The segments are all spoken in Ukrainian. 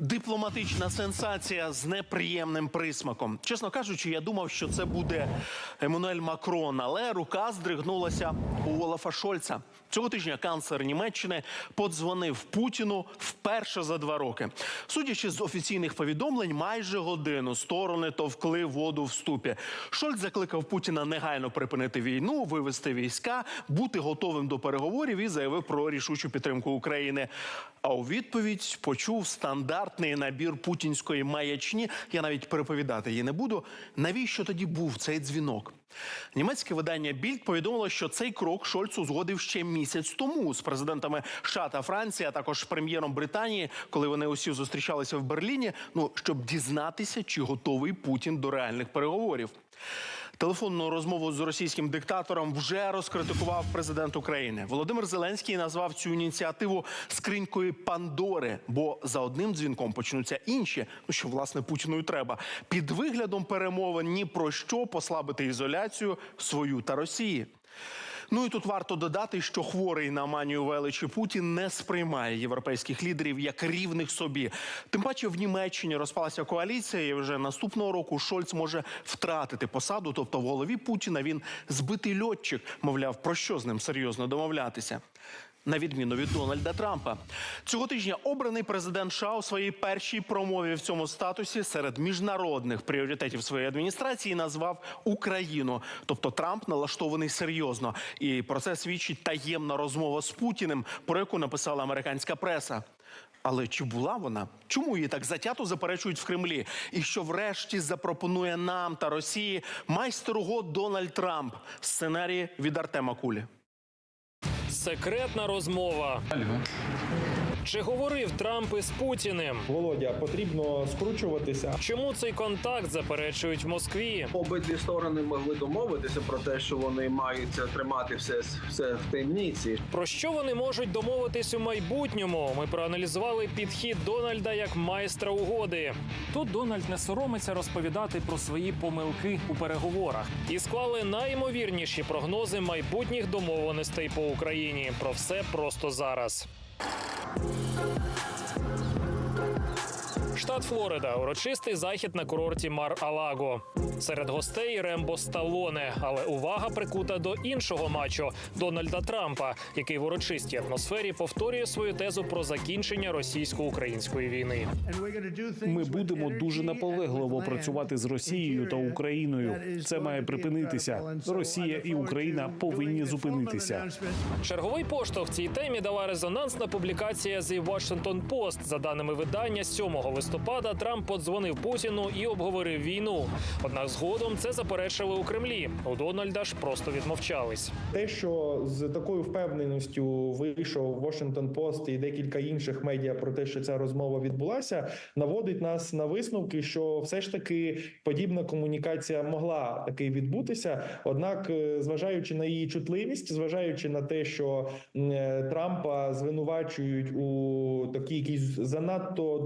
Дипломатична сенсація з неприємним присмаком. Чесно кажучи, я думав, що це буде Еммануель Макрон, але рука здригнулася у Олафа Шольца. Цього тижня канцлер Німеччини подзвонив Путіну вперше за два роки. Судячи з офіційних повідомлень, майже годину сторони товкли воду в ступі. Шольц закликав Путіна негайно припинити війну, вивести війська, бути готовим до переговорів і заявив про рішучу підтримку України. А у відповідь почув стандартний набір путінської маячні. Я навіть переповідати її не буду. Навіщо тоді був цей дзвінок? Німецьке видання Більд повідомило, що цей крок Шольц узгодив ще місяць тому з президентами США та Франції, а також прем'єром Британії, коли вони усі зустрічалися в Берліні. Ну щоб дізнатися, чи готовий Путін до реальних переговорів. Телефонну розмову з російським диктатором вже розкритикував президент України. Володимир Зеленський назвав цю ініціативу скринькою Пандори, бо за одним дзвінком почнуться інші, ну що власне Путіну і треба, під виглядом перемовин ні про що послабити ізоляцію свою та Росії. Ну і тут варто додати, що хворий на манію величі Путін не сприймає європейських лідерів як рівних собі. Тим паче в Німеччині розпалася коаліція, і вже наступного року Шольц може втратити посаду. Тобто в голові Путіна він збитий льотчик. Мовляв, про що з ним серйозно домовлятися. На відміну від Дональда Трампа, цього тижня обраний президент США у своїй першій промові в цьому статусі серед міжнародних пріоритетів своєї адміністрації назвав Україну. Тобто Трамп налаштований серйозно, і про це свідчить таємна розмова з Путіним, про яку написала американська преса. Але чи була вона? Чому її так затято заперечують в Кремлі? І що врешті запропонує нам та Росії майстер угод Дональд Трамп? Сценарії від Артема Кулі. Секретна розмова. Чи говорив Трамп із Путіним? Володя, потрібно скручуватися. Чому цей контакт заперечують в Москві? Обидві сторони могли домовитися про те, що вони мають тримати все, все в таємниці. Про що вони можуть домовитись у майбутньому? Ми проаналізували підхід Дональда як майстра угоди. Тут Дональд не соромиться розповідати про свої помилки у переговорах і склали найімовірніші прогнози майбутніх домовленостей по Україні. Про все просто зараз. ハハハハ! Штат Флорида урочистий захід на курорті Мар-Алаго. Серед гостей Рембо Сталоне, але увага прикута до іншого мачо Дональда Трампа, який в урочистій атмосфері повторює свою тезу про закінчення російсько-української війни. Ми будемо дуже наполегливо працювати з Росією та Україною. Це має припинитися. Росія і Україна повинні зупинитися. Черговий поштовх цій темі дала резонансна публікація The Washington Post. За даними видання, 7 листопада Трамп подзвонив Путіну і обговорив війну. Однак згодом це заперечили у Кремлі. У Дональда ж просто відмовчались. Те, що з такою впевненістю вийшов Washington Post і декілька інших медіа про те, що ця розмова відбулася, наводить нас на висновки, що все ж таки подібна комунікація могла таки відбутися. Однак, е, зважаючи на її чутливість, зважаючи на те, що е, Трампа звинувачують у такій якійсь занадто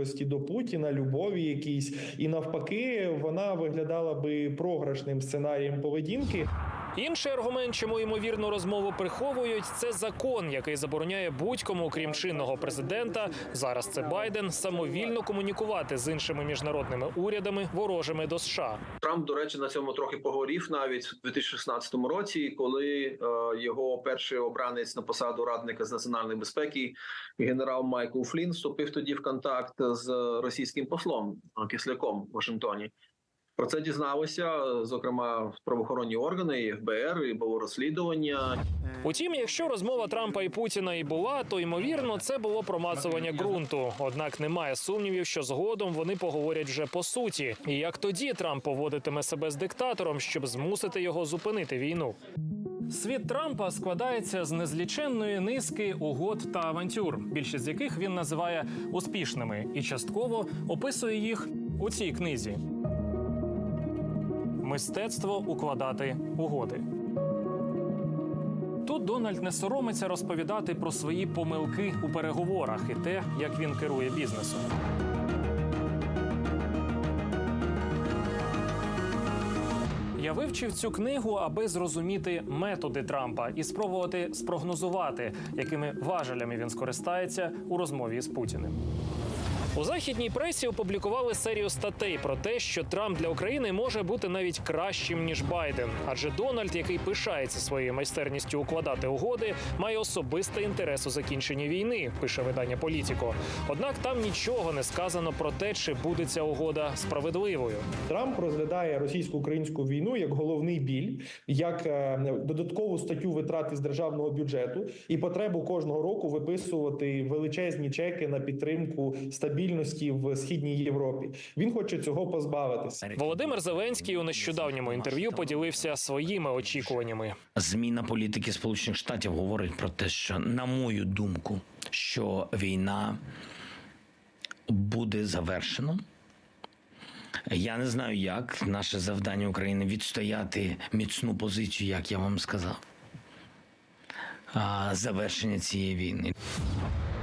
доброзичливості до Путіна, любові якійсь, і навпаки, вона виглядала би програшним сценарієм поведінки. Інший аргумент, чому ймовірну розмову приховують, це закон, який забороняє будь-кому, крім чинного президента, зараз це Байден, самовільно комунікувати з іншими міжнародними урядами, ворожими до США. Трамп, до речі, на цьому трохи погорів навіть в 2016 році, коли е, його перший обранець на посаду радника з національної безпеки, генерал Майкл Флін, вступив тоді в контакт з російським послом Кисляком в Вашингтоні. Про це дізналися, зокрема, правоохоронні органи, і ФБР, і було розслідування. Утім, якщо розмова Трампа і Путіна і була, то ймовірно це було промацування ґрунту. Однак немає сумнівів, що згодом вони поговорять вже по суті. І як тоді Трамп поводитиме себе з диктатором, щоб змусити його зупинити війну. Світ Трампа складається з незліченної низки угод та авантюр, більшість з яких він називає успішними і частково описує їх у цій книзі. Мистецтво укладати угоди. Тут Дональд не соромиться розповідати про свої помилки у переговорах і те, як він керує бізнесом. Я вивчив цю книгу, аби зрозуміти методи Трампа і спробувати спрогнозувати, якими важелями він скористається у розмові з Путіним. У західній пресі опублікували серію статей про те, що Трамп для України може бути навіть кращим ніж Байден, адже Дональд, який пишається своєю майстерністю укладати угоди, має особистий інтерес у закінченні війни. Пише видання Політіко. Однак там нічого не сказано про те, чи буде ця угода справедливою. Трамп розглядає російсько-українську війну як головний біль, як е, додаткову статтю витрат із державного бюджету і потребу кожного року виписувати величезні чеки на підтримку стабільності в східній Європі. Він хоче цього позбавитися. Володимир Зеленський у нещодавньому інтерв'ю поділився своїми очікуваннями. Зміна політики Сполучених Штатів говорить про те, що, на мою думку, що війна буде завершена. Я не знаю, як наше завдання України відстояти міцну позицію, як я вам сказав. а, Завершення цієї війни.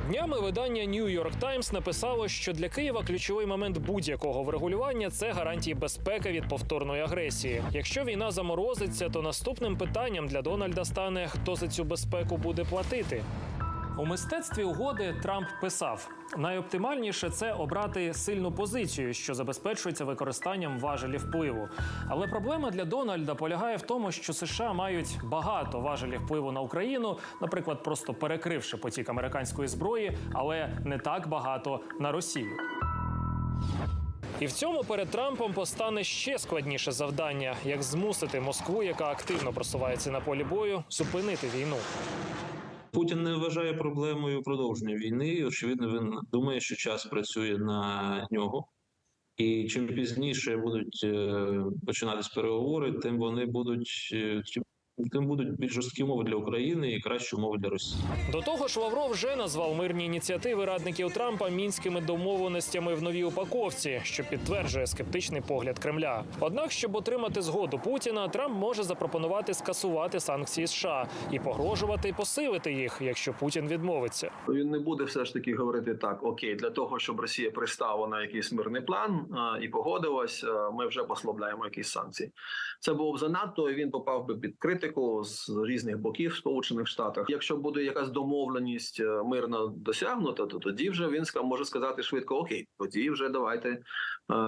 Днями видання New York Times написало, що для Києва ключовий момент будь-якого врегулювання це гарантії безпеки від повторної агресії. Якщо війна заморозиться, то наступним питанням для Дональда стане хто за цю безпеку буде платити. У мистецтві угоди Трамп писав: найоптимальніше це обрати сильну позицію, що забезпечується використанням важелів впливу. Але проблема для Дональда полягає в тому, що США мають багато важелів впливу на Україну, наприклад, просто перекривши потік американської зброї, але не так багато на Росію. І в цьому перед Трампом постане ще складніше завдання, як змусити Москву, яка активно просувається на полі бою, зупинити війну. Путін не вважає проблемою продовження війни. Очевидно, він думає, що час працює на нього. І чим пізніше будуть починатися починатись переговори, тим вони будуть е, тим будуть більш жорсткі умови для України і кращі умови для Росії. До того ж, Лавров вже назвав мирні ініціативи радників Трампа мінськими домовленостями в новій упаковці, що підтверджує скептичний погляд Кремля. Однак, щоб отримати згоду Путіна, Трамп може запропонувати скасувати санкції США і погрожувати посилити їх, якщо Путін відмовиться. Він не буде все ж таки говорити так: окей, для того, щоб Росія пристала на якийсь мирний план а, і погодилась, а, ми вже послабляємо якісь санкції. Це було б занадто. і Він попав би під критику з різних боків Сполучених Штатах. Якщо буде якась домовленість е, мирно досягнута, то тоді вже він може сказати швидко: окей, тоді вже давайте е,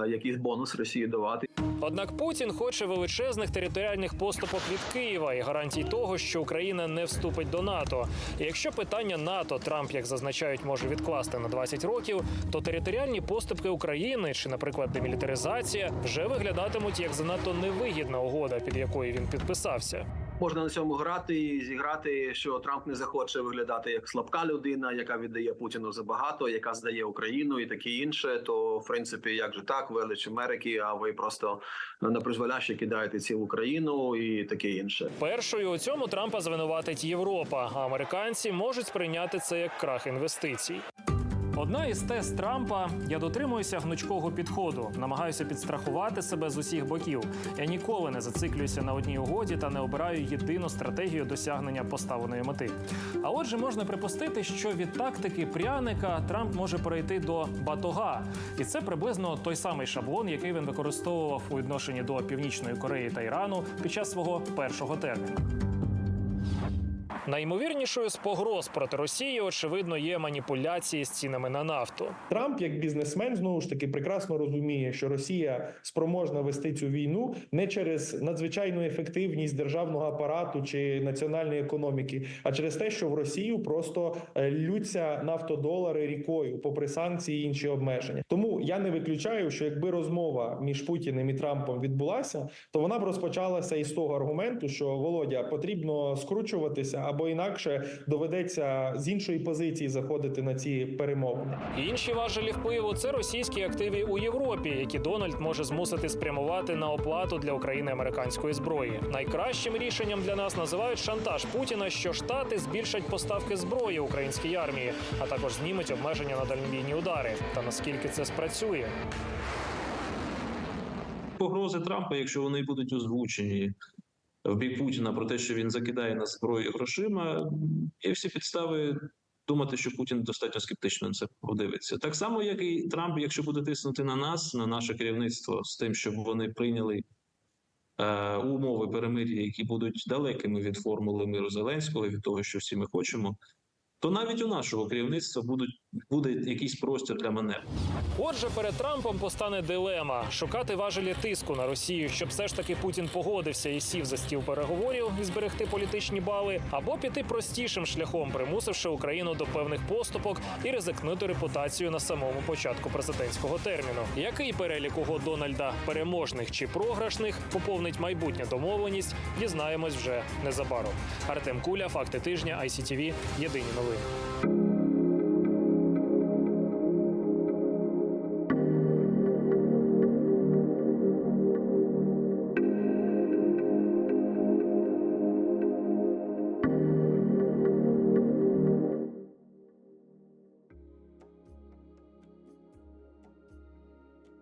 якийсь бонус Росії давати. Однак Путін хоче величезних територіальних поступок від Києва і гарантій того, що Україна не вступить до НАТО. І якщо питання НАТО Трамп, як зазначають, може відкласти на 20 років, то територіальні поступки України чи, наприклад, демілітаризація вже виглядатимуть як занадто невигідна угода, під якою він підписався. Можна на цьому грати і зіграти, що Трамп не захоче виглядати як слабка людина, яка віддає Путіну забагато, яка здає Україну і таке інше. То в принципі, як же так, велич Америки, а ви просто на призволяще кидаєте цілу країну і таке інше. Першою у цьому Трампа звинуватить Європа, а американці можуть сприйняти це як крах інвестицій. Одна із тез Трампа я дотримуюся гнучкого підходу, намагаюся підстрахувати себе з усіх боків. Я ніколи не зациклююся на одній угоді та не обираю єдину стратегію досягнення поставленої мети. А отже, можна припустити, що від тактики пряника Трамп може перейти до батога, і це приблизно той самий шаблон, який він використовував у відношенні до Північної Кореї та Ірану під час свого першого терміну. Найімовірнішою з погроз проти Росії, очевидно, є маніпуляції з цінами на нафту. Трамп, як бізнесмен, знову ж таки прекрасно розуміє, що Росія спроможна вести цю війну не через надзвичайну ефективність державного апарату чи національної економіки, а через те, що в Росію просто е, лються нафтодолари рікою, попри санкції і інші обмеження. Тому я не виключаю, що якби розмова між Путіним і Трампом відбулася, то вона б розпочалася із того аргументу, що Володя потрібно скручуватися або інакше доведеться з іншої позиції заходити на ці перемовини. Інші важелі впливу це російські активи у Європі, які Дональд може змусити спрямувати на оплату для України американської зброї. Найкращим рішенням для нас називають шантаж Путіна, що штати збільшать поставки зброї українській армії, а також знімуть обмеження на дальнобійні удари. Та наскільки це спрацює? Погрози Трампа, якщо вони будуть озвучені в бік Путіна про те, що він закидає на зброю грошима, є всі підстави. Думати, що Путін достатньо скептично на це подивиться, так само, як і Трамп, якщо буде тиснути на нас, на наше керівництво, з тим, щоб вони прийняли е, умови перемир'я, які будуть далекими від формули миру Зеленського, від того, що всі ми хочемо, то навіть у нашого керівництва будуть буде якийсь простір для маневру. Отже, перед Трампом постане дилема шукати важелі тиску на Росію, щоб все ж таки Путін погодився і сів за стіл переговорів і зберегти політичні бали, або піти простішим шляхом, примусивши Україну до певних поступок і ризикнути репутацію на самому початку президентського терміну. Який перелік угод Дональда переможних чи програшних поповнить майбутня домовленість? Дізнаємось вже незабаром. Артем Куля, факти тижня, ICTV, Єдині новини. doing.